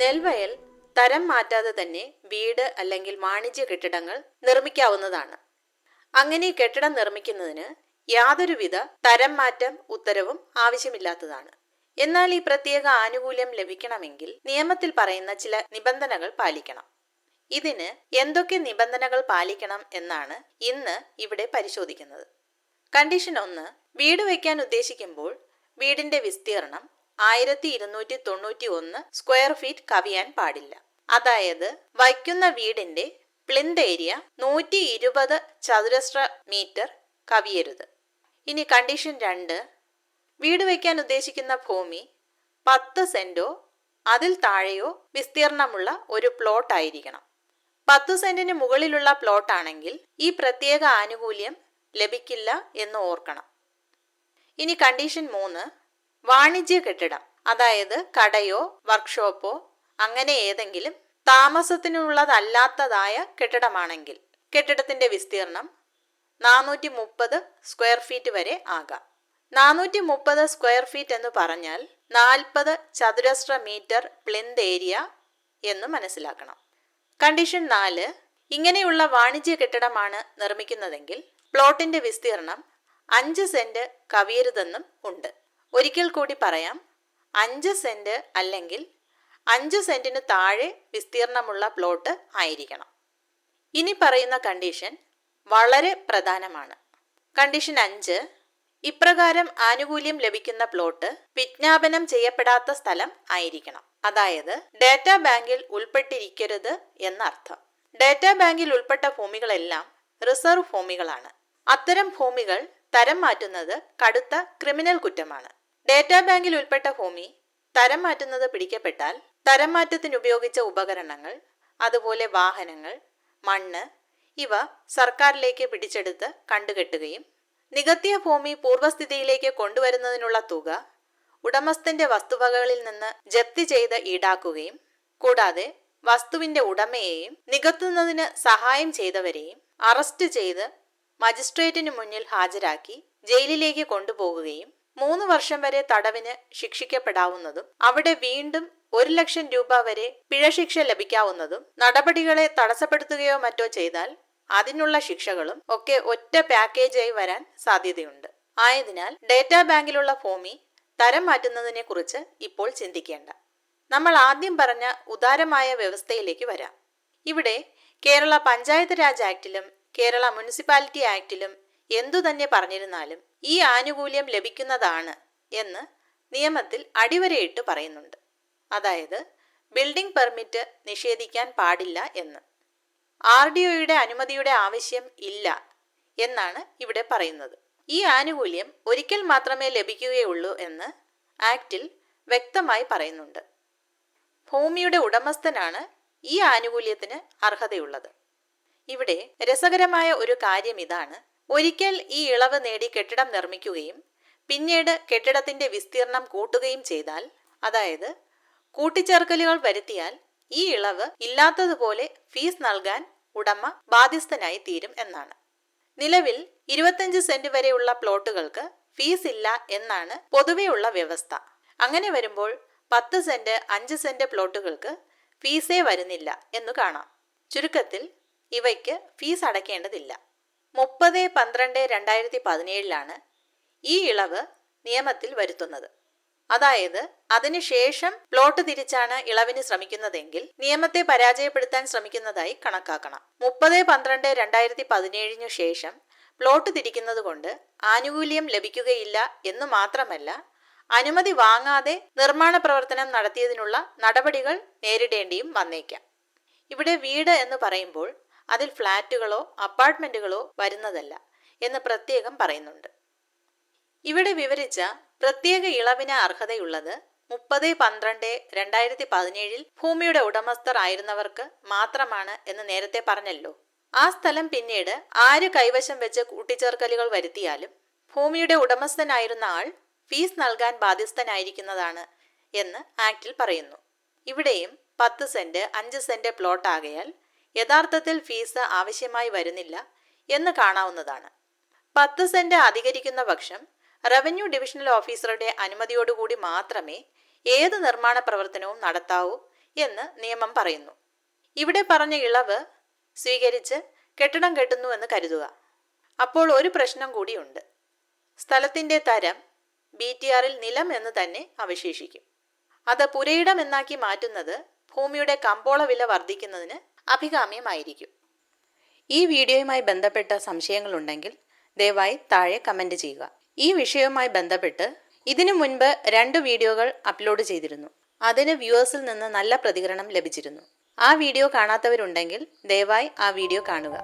നെൽവയൽ തരം മാറ്റാതെ തന്നെ വീട് അല്ലെങ്കിൽ വാണിജ്യ കെട്ടിടങ്ങൾ നിർമ്മിക്കാവുന്നതാണ്. അങ്ങനെ കെട്ടിടം നിർമ്മിക്കുന്നതിന് യാതൊരുവിധ തരം മാറ്റം ഉത്തരവും ആവശ്യമില്ലാത്തതാണ്. എന്നാൽ ഈ പ്രത്യേക ആനുകൂല്യം ലഭിക്കണമെങ്കിൽ നിയമത്തിൽ പറയുന്ന ചില നിബന്ധനകൾ പാലിക്കണം. ഇതിന് എന്തൊക്കെ നിബന്ധനകൾ പാലിക്കണം എന്നാണ് ഇന്ന് ഇവിടെ പരിശോധിക്കുന്നത്. കണ്ടീഷൻ ഒന്ന് വീട് വയ്ക്കാൻ ഉദ്ദേശിക്കുമ്പോൾ വീടിന്റെ വിസ്തീർണം ആയിരത്തി ഇരുന്നൂറ്റി തൊണ്ണൂറ്റി ഒന്ന് സ്ക്വയർ ഫീറ്റ് കവിയാൻ പാടില്ല. അതായത് വയ്ക്കുന്ന വീടിന്റെ പ്ലിന്ത് ഏരിയ നൂറ്റി ഇരുപത് ചതുരശ്ര മീറ്റർ കവിയരുത്. ഇനി കണ്ടീഷൻ രണ്ട്. വീട് വയ്ക്കാൻ ഉദ്ദേശിക്കുന്ന ഭൂമി പത്ത് സെന്റോ അതിൽ താഴെയോ വിസ്തീർണമുള്ള ഒരു പ്ലോട്ട് ആയിരിക്കണം. പത്ത് സെന്റിന് മുകളിലുള്ള പ്ലോട്ട് ആണെങ്കിൽ ഈ പ്രത്യേക ആനുകൂല്യം ലഭിക്കില്ല എന്ന് ഓർക്കണം. ഇനി കണ്ടീഷൻ മൂന്ന്. വാണിജ്യ കെട്ടിടം അതായത് കടയോ വർക്ക്ഷോപ്പോ അങ്ങനെ ഏതെങ്കിലും താമസത്തിനുള്ളതല്ലാത്തതായ കെട്ടിടമാണെങ്കിൽ കെട്ടിടത്തിന്റെ വിസ്തീർണം നാനൂറ്റി മുപ്പത് സ്ക്വയർ ഫീറ്റ് വരെ ആകാം. നാനൂറ്റി മുപ്പത് സ്ക്വയർ ഫീറ്റ് എന്ന് പറഞ്ഞാൽ നാൽപ്പത് ചതുരശ്ര മീറ്റർ പ്ലിന്ത് ഏരിയ എന്ന് മനസ്സിലാക്കണം. കണ്ടീഷൻ നാല് ഇങ്ങനെയുള്ള വാണിജ്യ കെട്ടിടമാണ് നിർമ്മിക്കുന്നതെങ്കിൽ പ്ലോട്ടിന്റെ വിസ്തീർണം അഞ്ച് സെന്റ് കവിയരുതെന്നും ഉണ്ട്. ഒരിക്കൽ കൂടി പറയാം. അഞ്ച് സെന്റ് അല്ലെങ്കിൽ അഞ്ച് സെന്റിന് താഴെ വിസ്തീർണമുള്ള പ്ലോട്ട് ആയിരിക്കണം. ഇനി പറയുന്ന കണ്ടീഷൻ വളരെ പ്രധാനമാണ്. കണ്ടീഷൻ അഞ്ച് ഇപ്രകാരം ആനുകൂല്യം ലഭിക്കുന്ന പ്ലോട്ട് വിജ്ഞാപനം ചെയ്യപ്പെടാത്ത സ്ഥലം ആയിരിക്കണം. അതായത് ഡാറ്റാ ബാങ്കിൽ ഉൾപ്പെട്ടിരിക്കരുത് എന്നർത്ഥം. ഡാറ്റാ ബാങ്കിൽ ഉൾപ്പെട്ട ഭൂമികളെല്ലാം റിസർവ് ഭൂമികളാണ്. അത്തരം ഭൂമികൾ തരം മാറ്റുന്നത് കടുത്ത ക്രിമിനൽ കുറ്റമാണ്. ഡാറ്റാ ബാങ്കിൽ ഉൾപ്പെട്ട ഭൂമി തരം മാറ്റുന്നത് പിടിക്കപ്പെട്ടാൽ തരം മാറ്റത്തിന് ഉപയോഗിച്ച ഉപകരണങ്ങൾ അതുപോലെ വാഹനങ്ങൾ മണ്ണ് ഇവ സർക്കാരിലേക്ക് പിടിച്ചെടുത്ത് കണ്ടുകെട്ടുകയും നികത്തിയ ഭൂമി പൂർവസ്ഥിതിയിലേക്ക് കൊണ്ടുവരുന്നതിനുള്ള തുക ഉടമസ്ഥന്റെ വസ്തുവകകളിൽ നിന്ന് ജപ്തി ചെയ്ത് ഈടാക്കുകയും കൂടാതെ വസ്തുവിന്റെ ഉടമയെയും നികത്തുന്നതിന് സഹായം ചെയ്തവരെയും അറസ്റ്റ് ചെയ്ത് മജിസ്ട്രേറ്റിന് മുന്നിൽ ഹാജരാക്കി ജയിലിലേക്ക് കൊണ്ടുപോകുകയും മൂന്ന് വർഷം വരെ തടവിന് ശിക്ഷിക്കപ്പെടാവുന്നതും അവിടെ വീണ്ടും ഒരു ലക്ഷം രൂപ വരെ പിഴശിക്ഷ ലഭിക്കാവുന്നതും നടപടികളെ തടസ്സപ്പെടുത്തുകയോ മറ്റോ ചെയ്താൽ അതിനുള്ള ശിക്ഷകളും ഒക്കെ ഒറ്റ പാക്കേജായി വരാൻ സാധ്യതയുണ്ട്. ആയതിനാൽ ഡേറ്റാ ബാങ്കിലുള്ള ഭൂമി തരം മാറ്റുന്നതിനെ കുറിച്ച് ഇപ്പോൾ ചിന്തിക്കേണ്ട. നമ്മൾ ആദ്യം പറഞ്ഞ ഉദാരമായ വ്യവസ്ഥയിലേക്ക് വരാം. ഇവിടെ കേരള പഞ്ചായത്ത് രാജ് ആക്ടിലും കേരള മുനിസിപ്പാലിറ്റി ആക്ടിലും എന്തു തന്നെ പറഞ്ഞിരുന്നാലും ഈ ആനുകൂല്യം ലഭിക്കുന്നതാണ് എന്ന് നിയമത്തിൽ അടിവരയിട്ട് പറയുന്നുണ്ട്. അതായത് ബിൽഡിംഗ് പെർമിറ്റ് നിഷേധിക്കാൻ പാടില്ല എന്ന്. ആർ ഡി ഒയുടെ അനുമതിയുടെ ആവശ്യം ഇല്ല എന്നാണ് ഇവിടെ പറയുന്നത്. ഈ ആനുകൂല്യം ഒരിക്കൽ മാത്രമേ ലഭിക്കുകയുള്ളൂ എന്ന് ആക്ടിൽ വ്യക്തമായി പറയുന്നുണ്ട്. ഭൂമിയുടെ ഉടമസ്ഥനാണ് ഈ ആനുകൂല്യത്തിന് അർഹതയുള്ളത്. ഇവിടെ രസകരമായ ഒരു കാര്യം ഇതാണ്. ഒരിക്കൽ ഈ ഇളവ് നേടി കെട്ടിടം നിർമ്മിക്കുകയും പിന്നീട് കെട്ടിടത്തിന്റെ വിസ്തീർണം കൂട്ടുകയും ചെയ്താൽ അതായത് കൂട്ടിച്ചേർക്കലുകൾ വരുത്തിയാൽ ഈ ഇളവ് ഇല്ലാത്തതുപോലെ ഫീസ് നൽകാൻ ഉടമ ബാധ്യസ്ഥനായി തീരും എന്നാണ്. നിലവിൽ ഇരുപത്തഞ്ച് സെന്റ് വരെയുള്ള പ്ലോട്ടുകൾക്ക് ഫീസ് ഇല്ല എന്നാണ് പൊതുവെയുള്ള വ്യവസ്ഥ. അങ്ങനെ വരുമ്പോൾ പത്ത് സെന്റ് അഞ്ച് സെന്റ് പ്ലോട്ടുകൾക്ക് ഫീസേ വരുന്നില്ല എന്നു കാണാം. ചുരുക്കത്തിൽ ഇവയ്ക്ക് ഫീസ് അടയ്ക്കേണ്ടതില്ല. മുപ്പത് പന്ത്രണ്ട് രണ്ടായിരത്തി പതിനേഴിലാണ് ഈ ഇളവ് നിയമത്തിൽ വരുത്തുന്നത്. അതായത് അതിനുശേഷം പ്ലോട്ട് തിരിച്ചാണ് ഇളവിന് ശ്രമിക്കുന്നതെങ്കിൽ നിയമത്തെ പരാജയപ്പെടുത്താൻ ശ്രമിക്കുന്നതായി കണക്കാക്കണം. മുപ്പത് പന്ത്രണ്ട് രണ്ടായിരത്തി പതിനേഴിനു ശേഷം പ്ലോട്ട് തിരിക്കുന്നത് കൊണ്ട് ആനുകൂല്യം ലഭിക്കുകയില്ല എന്ന് മാത്രമല്ല അനുമതി വാങ്ങാതെ നിർമ്മാണ പ്രവർത്തനം നടത്തിയതിനുള്ള നടപടികൾ നേരിടേണ്ടിയും വന്നേക്കാം. ഇവിടെ വീട് എന്ന് പറയുമ്പോൾ അതിൽ ഫ്ളാറ്റുകളോ അപ്പാർട്ട്മെന്റുകളോ വരുന്നതല്ല എന്ന് പ്രത്യേകം പറയുന്നുണ്ട്. ഇവിടെ വിവരിച്ച പ്രത്യേക ഇളവിന് അർഹതയുള്ളത് മുപ്പത് പന്ത്രണ്ട് രണ്ടായിരത്തി പതിനേഴിൽ ഭൂമിയുടെ ഉടമസ്ഥർ ആയിരുന്നവർക്ക് മാത്രമാണ് എന്ന് നേരത്തെ പറഞ്ഞല്ലോ. ആ സ്ഥലം പിന്നീട് ആര് കൈവശം വെച്ച് കൂട്ടിച്ചേർക്കലുകൾ വരുത്തിയാലും ഭൂമിയുടെ ഉടമസ്ഥനായിരുന്ന ആൾ ഫീസ് നൽകാൻ ബാധ്യസ്ഥനായിരിക്കുന്നതാണ് എന്ന് ആക്ടിൽ പറയുന്നു. ഇവിടെയും പത്ത് സെന്റ് അഞ്ച് സെന്റ് പ്ലോട്ട് ആകയാൽ യഥാർത്ഥത്തിൽ ഫീസ് ആവശ്യമായി വരുന്നില്ല എന്ന് കാണാവുന്നതാണ്. പത്ത് സെന്റ് അധികരിക്കുന്ന പക്ഷം റവന്യൂ ഡിവിഷണൽ ഓഫീസറുടെ അനുമതിയോടുകൂടി മാത്രമേ ഏത് നിർമ്മാണ പ്രവർത്തനവും നടത്താവൂ എന്ന് നിയമം പറയുന്നു. ഇവിടെ പറഞ്ഞ ഇളവ് സ്വീകരിച്ച് കെട്ടിടം കെട്ടുന്നു എന്ന് കരുതുക. അപ്പോൾ ഒരു പ്രശ്നം കൂടിയുണ്ട് സ്ഥലത്തിന്റെ തരം ബി ടി ആറിൽ നിലം എന്ന് തന്നെ അവശേഷിക്കും. അത് പുരയിടം എന്നാക്കി മാറ്റുന്നത് ഭൂമിയുടെ കമ്പോള വില വർദ്ധിക്കുന്നതിന് അഭികാമ്യമായിരിക്കും. ഈ വീഡിയോയുമായി ബന്ധപ്പെട്ട സംശയങ്ങളുണ്ടെങ്കിൽ ദയവായി താഴെ കമന്റ് ചെയ്യുക. ഈ വിഷയവുമായി ബന്ധപ്പെട്ട് ഇതിനു മുൻപ് രണ്ട് വീഡിയോകൾ അപ്ലോഡ് ചെയ്തിരുന്നു. അതിന് വ്യൂവേഴ്സിൽ നിന്ന് നല്ല പ്രതികരണം ലഭിച്ചിരുന്നു. ആ വീഡിയോ കാണാത്തവരുണ്ടെങ്കിൽ ദയവായി ആ വീഡിയോ കാണുക.